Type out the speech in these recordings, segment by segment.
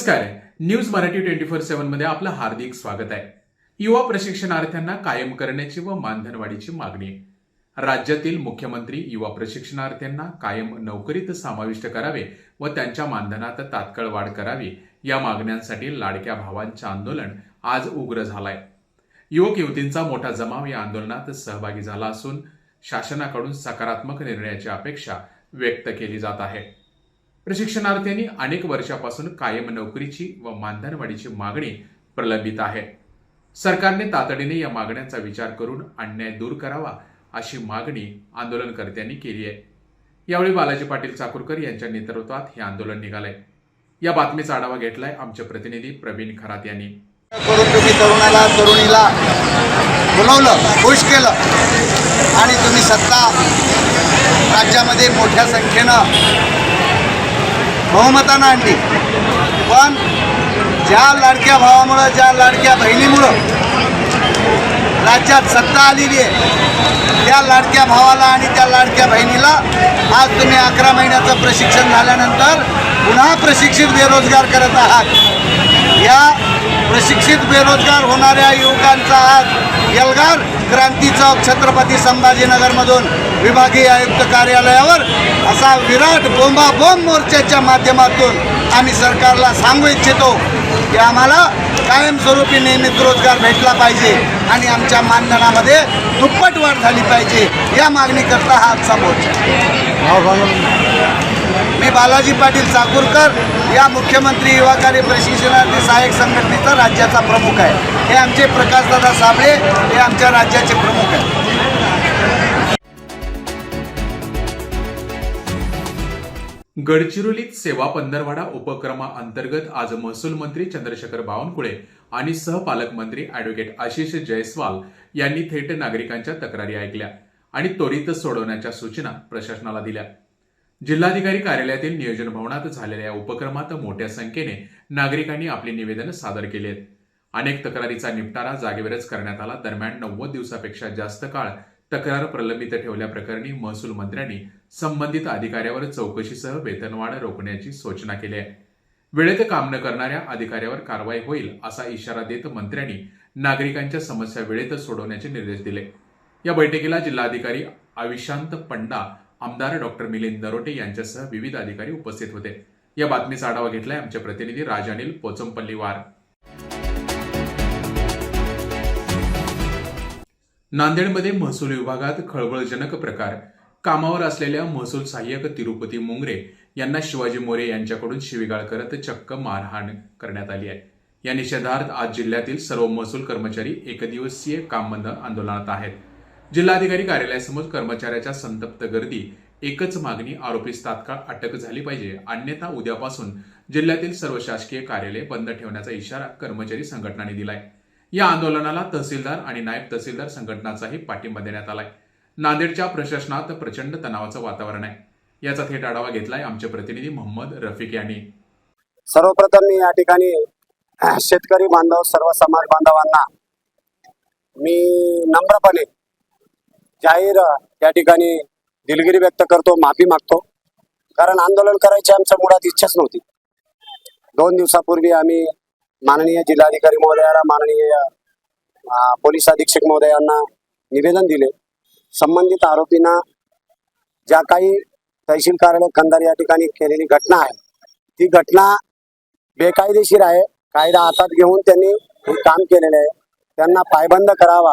नमस्कार. News Marathi twenty four सेव्हनमध्ये आपलं हार्दिक स्वागत आहे. युवा प्रशिक्षणार्थ्यांना कायम करण्याची व मानधनवाढीची मागणी राज्यातील मुख्यमंत्री युवा प्रशिक्षणार्थ्यांना कायम नोकरीत समाविष्ट करावे व त्यांच्या मानधनात तात्काळ वाढ करावी या मागण्यांसाठी लाडक्या भावांचे आंदोलन आज उग्र झालंय. युवक युवतींचा मोठा जमाव या आंदोलनात सहभागी झाला असून शासनाकडून सकारात्मक निर्णयाची अपेक्षा व्यक्त केली जात आहे. प्रशिक्षणार्थ्यांनी अनेक वर्षापासून कायम नोकरीची व मानधनवाढीची मागणी प्रलंबित आहे. सरकारने तातडीने या मागण्यांचा विचार करून अन्याय दूर करावा अशी मागणी आंदोलनकर्त्यांनी केली आहे. यावेळी बालाजी पाटील चाकूरकर यांच्या नेतृत्वात हे आंदोलन निघालंय. या बातमीचा आढावा घेतलाय आमचे प्रतिनिधी प्रवीण खरात यांनी. करून तुम्ही तरुणाला तरुणीला बोलवलं खुश केलं. आणि तुम्ही सत्ता राज्यामध्ये मोठ्या संख्येनं बहुमतानं आणली. पण ज्या लाडक्या भावामुळं ज्या लाडक्या बहिणीमुळं राज्यात सत्ता आलेली आहे त्या लाडक्या भावाला आणि त्या लाडक्या बहिणीला आज तुम्ही अकरा महिन्याचं प्रशिक्षण झाल्यानंतर पुन्हा प्रशिक्षित बेरोजगार करत आहात. या प्रशिक्षित बेरोजगार होणाऱ्या युवकांचा आज यलगार क्रांती चौक छत्रपती संभाजीनगरमधून विभागीय आयुक्त कार्यालयावर असा विराट बोंबाबोंब मोर्चाच्या माध्यमातून आम्ही सरकारला सांगू इच्छितो की आम्हाला कायमस्वरूपी नियमित रोजगार भेटला पाहिजे आणि आमच्या मानधनामध्ये दुप्पट वाढ झाली पाहिजे या मागणीकरता हा आजचा मोर्चा. मी बालाजी पाटील चाकूरकर या मुख्यमंत्री युवा कार्य प्रशिक्षणार्थी सहाय्यक संघटनेचा राज्याचा प्रमुख आहे. हे आमचे प्रकाशदादा साबळे हे आमच्या राज्याचे प्रमुख आहेत. गडचिरोलीत सेवा पंधरवाडा उपक्रमाअंतर्गत आज महसूल मंत्री चंद्रशेखर बावनकुळे आणि सहपालकमंत्री अॅडव्होकेट आशिष जयस्वाल यांनी थेट नागरिकांच्या तक्रारी ऐकल्या आणि त्वरित सोडवण्याच्या सूचना प्रशासनाला दिल्या. जिल्हाधिकारी कार्यालयातील नियोजन भवनात झालेल्या या उपक्रमात मोठ्या संख्येने नागरिकांनी आपली निवेदन सादर केली आहेत अनेक तक्रारीचा निपटारा जागेवरच करण्यात आला. दरम्यान नव्वद दिवसापेक्षा जास्त काळ तक्रार प्रलंबित ठेवल्याप्रकरणी महसूल मंत्र्यांनी संबंधित अधिकाऱ्यावर चौकशीसह वेतनवाढ रोखण्याची सूचना केली. आहे वेळेत काम न करणाऱ्या अधिकाऱ्यावर कारवाई होईल असा इशारा देत मंत्र्यांनी नागरिकांच्या समस्या वेळेत सोडवण्याचे निर्देश दिले. या बैठकीला जिल्हाधिकारी अविशांत पंडा आमदार डॉक्टर मिलिंद दरोटे यांच्यासह विविध अधिकारी उपस्थित होते. या बातमीचा आढावा घेतलाय आमचे प्रतिनिधी राजानिल पोचमपल्लीवार. नांदेडमध्ये महसूल विभागात खळबळजनक प्रकार. कामावर असलेल्या महसूल सहाय्यक तिरुपती मुंगरे यांना शिवाजी मोरे यांच्याकडून शिवीगाळ करत चक्क मारहाण करण्यात आली आहे. या निषेधार्थ आज जिल्ह्यातील सर्व महसूल कर्मचारी एकदिवसीय काम बंद आंदोलनात आहेत. जिल्हाधिकारी कार्यालयासमोर कर्मचाऱ्याच्या संतप्त गर्दी एकच मागणी आरोपीस तात्काळ अटक झाली पाहिजे. अन्यथा उद्यापासून जिल्ह्यातील सर्व शासकीय कार्यालय बंद ठेवण्याचा इशारा कर्मचारी संघटनांनी दिलाय. या आंदोलनाला तहसीलदार आणि नायब तहसीलदार संघटनाचाही पाठिंबा देण्यात आलाय. नांदेडच्या प्रशासनात प्रचंड तणावाचं वातावरण आहे. याचा थेट आढावा घेतलाय आमचे प्रतिनिधी मोहम्मद रफिक यांनी. सर्वप्रथम मी या ठिकाणी शेतकरी बांधव सर्व समाज बांधवांना मी नम्रपणे जाहीर या ठिकाणी दिलगिरी व्यक्त करतो माफी मागतो. कारण आंदोलन करायची आमच्या मुळात इच्छाच नव्हती. दोन दिवसापूर्वी आम्ही माननीय जिल्हाधिकारी महोदयाला माननीय पोलीस अधीक्षक महोदयांना निवेदन दिले. संबंधित आरोपींना ज्या काही तहसील कार्यालय कंदार या ठिकाणी केलेली घटना आहे ती घटना बेकायदेशीर आहे. कायदा हातात घेऊन त्यांनी हे काम केलेलं आहे. त्यांना पायबंद करावा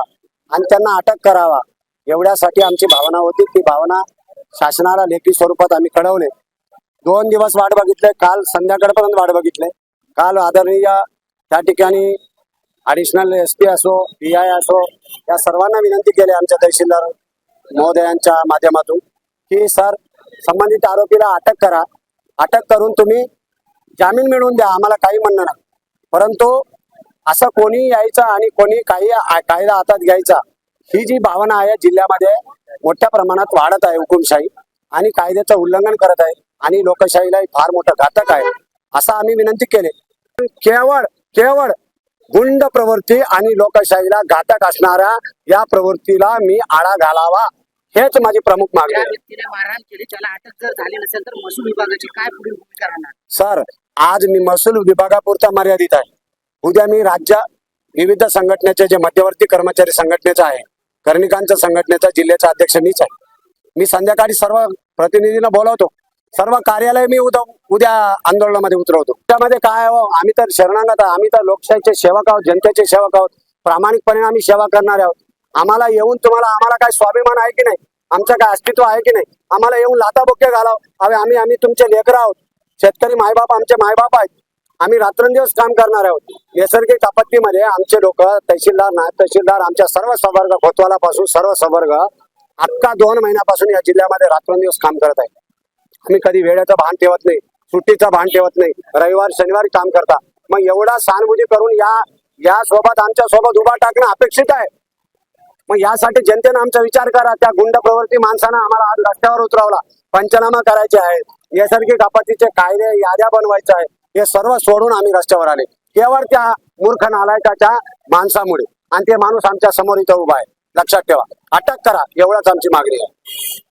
आणि त्यांना अटक करावा. एवढ्यासाठी आमची भावना होती ती भावना शासनाला लेखी स्वरूपात आम्ही कळवले. दोन दिवस वाट बघितले काल संध्याकाळपर्यंत वाट बघितले. काल आदरणीय त्या ठिकाणी ॲडिशनल एस पी असो पी आय असो या सर्वांना विनंती केली आमच्या तहसीलदार महोदयांच्या माध्यमातून की सर संबंधित आरोपीला अटक करा. अटक करून तुम्ही जामीन मिळवून द्या आम्हाला काही म्हणणं नाही. परंतु असं कोणी यायचं आणि कोणी काही आ- कायदा हातात घ्यायचा ही जी भावना आहे जिल्ह्यामध्ये मोठ्या प्रमाणात वाढत आहे हुकुमशाही आणि कायद्याचं उल्लंघन करत आहे आणि लोकशाहीला फार मोठं घातक आहे असं आम्ही विनंती केली. केवळ केवळ गुंड प्रवृत्ती आणि लोकशाहीला घातक असणाऱ्या या प्रवृत्तीला मी आळा घालावा हेच माझी प्रमुख मागणी आहे. व्यक्तीने मारहाण केली त्याला अटक जर झाली नसेल तर महसूल विभागाची काय पुढील भूमिका राहणार? सर आज मी महसूल विभागापुरता मर्यादित आहे. उद्या मी राज्य विविध संघटनेचे जे मध्यवर्ती कर्मचारी संघटनेचा आहे कर्णिकांच्या संघटनेचा जिल्ह्याचा अध्यक्ष मीच आहे. मी संध्याकाळी सर्व प्रतिनिधींना बोलवतो. सर्व कार्यालय मी उद्या उद्या आंदोलनामध्ये उतरवतो. त्यामध्ये काय आहे हो, आम्ही तर शरणागत आम्ही तर लोकशाहीचे सेवक आहोत जनतेचे सेवक आहोत. प्रामाणिकपणे आम्ही सेवा करणार आहोत. आम्हाला येऊन तुम्हाला आम्हाला काय स्वाभिमान आहे की नाही? आमचं काय अस्तित्व आहे की नाही? आम्हाला येऊन लाताबोक्या घालाव. अवे आम्ही आम्ही तुमचे लेकर आहोत. शेतकरी मायबाप आमचे मायबाप आहेत. आम्ही रात्रंदिवस काम करणार आहोत. नैसर्गिक आपत्तीमध्ये आमचे लोक तहसीलदार नायब तहसीलदार आमच्या सर्व संवर्ग खोतवालापासून सर्व संवर्ग अख्खा दोन महिन्यापासून या जिल्ह्यामध्ये रात्रंदिवस काम करत आहे आम्ही कधी वेळेचं भान ठेवत नाही सुट्टीचं भान ठेवत नाही रविवार शनिवारी काम करता. मग एवढा सहानुभूती करून या या सोबत आमच्यासोबत उभा टाकणं अपेक्षित आहे. मग यासाठी जनतेनं आमचा विचार करा. त्या गुंड प्रवृत्ती माणसानं आम्हाला आज रस्त्यावर उतरवला. पंचनामा करायचे आहेत. नैसर्गिक आपत्तीचे कायदे याद्या बनवायचे आहे हे सर्व सोडून आम्ही रस्त्यावर आले. केवळ त्या मूर्ख नालायकाच्या माणसामुळे. आणि ते माणूस आमच्यासमोर इथं उभा आहे. लक्षात ठेवा. अटक करा. एवढाच आमची मागणी आहे.